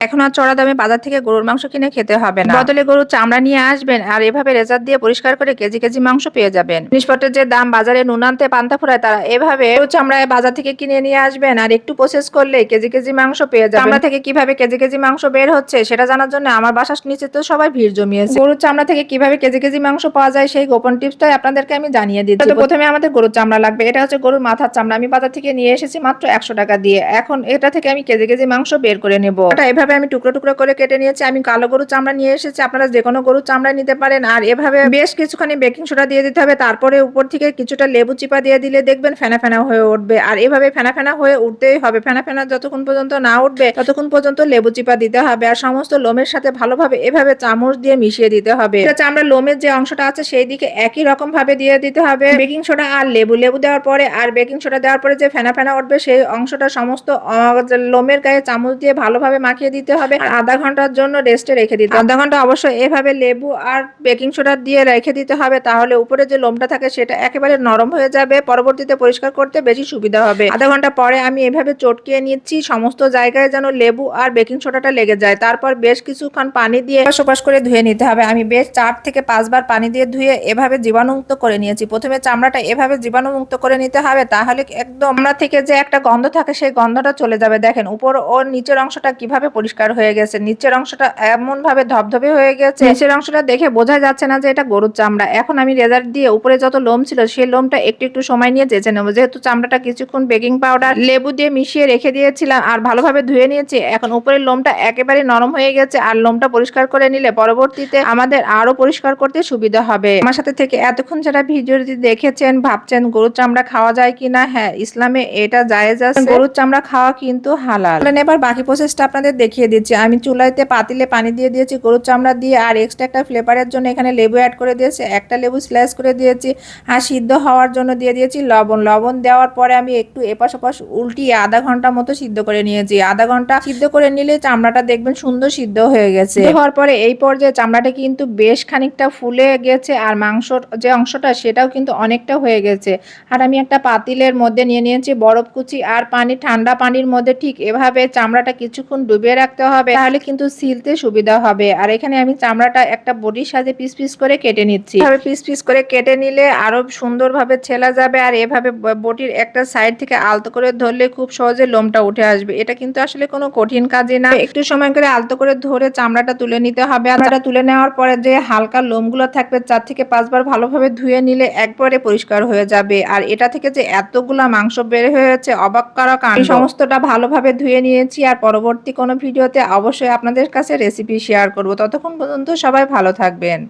এখন আর চড়া দামে বাজার থেকে গরুর মাংস কিনে খেতে হবে না। বদলে গরুর চামড়া নিয়ে আসবেন আর এভাবে রেজার দিয়ে পরিষ্কার করে কেজি কেজি মাংস পেয়ে যাবেন। জিনিসপত্রের যে দাম বাজারে নুনান্তে পান্তা ফুরায় তারা এভাবে গরুর চামড়ায় বাজার থেকে কিনে নিয়ে আসবেন আর একটু প্রসেস করলে কেজি কেজি মাংস পেয়ে যাবেন। চামড়া থেকে কীভাবে কেজি কেজি মাংস বের হচ্ছে সেটা জানার জন্য আমার বাসার নিচে তো সবাই ভিড় জমিয়েছে। গরুর চামড়া থেকে কীভাবে কেজি কেজি মাংস পাওয়া যায় সেই গোপন টিপসটাই আপনাদেরকে আমি জানিয়ে দিচ্ছি। তো প্রথমে আমাদের গরুর চামড়া লাগবে। এটা হচ্ছে গরুর মাথার চামড়া। আমি বাজার থেকে নিয়ে এসেছি মাত্র একশো টাকা দিয়ে। এখন এটা থেকে আমি কেজি কেজি মাংস বের করে নেব। এটা এভাবে আমি টুকরো টুকরো করে কেটে নিয়েছি, আমি কালো গরুর চামড়া নিয়ে এসেছি, আপনারা যে কোনো গরুর চামড়া নিতে পারেন। আর এভাবে বেশ কিছুখানি বেকিং সোডা দিয়ে দিতে হবে, তারপরে উপর থেকে কিছুটা লেবু চিপা দিয়ে দিলে দেখবেন ফেনা ফেনা হয়ে উঠবে। আর এভাবে ফেনা ফেনা হয়ে উঠতেই হবে, ফেনা ফেনা যতক্ষণ পর্যন্ত না উঠবে, ততক্ষণ পর্যন্ত লেবু চিপা দিতে হবে। আর সমস্ত লোমের সাথে ভালোভাবে এভাবে চামচ দিয়ে মিশিয়ে দিতে হবে। এটা চামড়ার লোমের যে অংশটা আছে, সেই দিকে একই রকম ভাবে দিয়ে দিতে হবে। বেকিং সোডা আর লেবু লেবু দেওয়ার পরে আর বেকিং সোডা দেওয়ার পরে যে ফেনা ফেনা উঠবে, সেই অংশটা সমস্ত লোমের গায়ে চামচ দিয়ে ভালোভাবে মাখিয়ে দিতে হবে আর আধা ঘণ্টার জন্য রেস্টে রেখে দিতে আধা ঘণ্টা অবশ্যই এভাবে লেবু আর বেকিং সোডা দিয়ে রেখে দিতে হবে, তাহলে উপরে যে লোমটা থাকে সেটা একেবারে নরম হয়ে যাবে, পরবর্তীতে পরিষ্কার করতে বেশি সুবিধা হবে। আধা ঘণ্টা পরে আমি এভাবে চটকিয়ে নিচ্ছি, সমস্ত জায়গায় যেন লেবু আর বেকিং সোডাটা লেগে যায়। তারপর বেশ কিছুক্ষণ পানি দিয়ে সোপাস করে ধুয়ে নিতে হবে। আমি বেশ চার থেকে পাঁচবার পানি দিয়ে ধুয়ে এভাবে জীবাণুমুক্ত করে নিয়েছি। প্রথমে চামড়াটা এভাবে জীবাণুমুক্ত করে নিতে হবে, তাহলে একদম আমরা থেকে যে একটা গন্ধ থাকে, সেই গন্ধটা চলে যাবে। দেখেন, উপর ও নিচের অংশটা কীভাবে পরিষ্কার হয়ে গেছে। নিচের অংশটা এমন ভাবে ধবধবে হয়ে গেছে। নিচের অংশটা দেখে বোঝা যাচ্ছে না যে এটা গরুর চামড়া। এখন আমি রেজার দিয়ে উপরে যত লোম ছিল সেই লোমটা একটু একটু সময় নিয়ে চেঁচে নেব। যেহেতু চামড়াটা কিছুক্ষণ বেকিং পাউডার লেবু দিয়ে মিশিয়ে রেখে দিয়েছিলাম আর ভালোভাবে ধুয়ে নিয়েছি, এখন উপরের লোমটা একেবারে নরম হয়ে গেছে আর লোমটা পরিষ্কার করে নিলে পরবর্তীতে আমাদের আরও পরিষ্কার করতে সুবিধা হবে। আমার সাথে থেকে এতক্ষণ যারা ভিডিওটি দেখেছেন, ভাবছেন গরুর চামড়া খাওয়া যায় কিনা হ্যাঁ ইসলামে এটা জায়েজ আছে। গরুর চামড়া খাওয়া কিন্তু হালাল। এবার বাকি প্রসেসটা আপনাদের দেখিয়ে দিচ্ছি। আমি চুলাইতে পাতিলে পানি দিয়ে দিয়েছি, গরুর চামড়া দিয়ে, আর এক্সট্রা একটা ফ্লেভারের জন্য এখানে লেবু অ্যাড করে দিয়েছি। একটা লেবু স্লাইস করে দিয়েছি, আর সিদ্ধ হওয়ার জন্য দিয়ে দিয়েছি লবণ। লবণ দেওয়ার পরে আমি একটু এপাশ ওপাশ উল্টিয়ে আধা ঘণ্টা মতো সিদ্ধ করে নিয়েছি। আধা ঘণ্টা সিদ্ধ করে নিলে চামড়াটা দেখবেন সুন্দর সিদ্ধ হয়ে গেছে। হওয়ার পরে এই পর্যায়ে চামড়াটা কিন্তু বেশ খানিকটা ফুলে গেছে, আর মাংসর যে অংশটা সেটাও কিন্তু অনেকটা হয়ে গেছে। আর আমি একটা পাতিলের মধ্যে নিয়ে নিয়েছি বরফ কুচি, আর পানি, ঠান্ডা পানির মধ্যে ঠিক এভাবে চামড়াটা কিছুক্ষণ ডুবিয়ে রাখতে হবে, তাহলে কিন্তু সিলতে সুবিধা হবে। আর এখানে আমি চামড়াটা একটা বডির সাথে পিস পিস করে কেটে নিচ্ছি। পিস পিস করে কেটে নিলে আরও সুন্দরভাবে ছেলা যাবে, আর এভাবে বটির একটা সাইড থেকে আলতো করে ধরলে খুব সহজে লোমটা উঠে আসবে। এটা কিন্তু আসলে কোনো কঠিন কাজই না। একটু সময় করে আলতো করে ধরে চামড়াটা তুলে নিতে হবে। আর তুলে নেওয়ার পরে যে হালকা লোমগুলো থাকবে, চার থেকে পাঁচবার ভালোভাবে ধুয়ে নিলে একবারে পরিষ্কার হয়ে যাবে। আর এটা থেকে যে এতগুলা মাংস বের হয়েছে, অবাক করা এই সমস্তটা ভালোভাবে ধুয়ে নিয়েছি, আর পরবর্তী কোনো ভিডিওতে অবশ্যই আপনাদের কাছে রেসিপি শেয়ার করব। ততক্ষণ পর্যন্ত সবাই ভালো থাকবেন।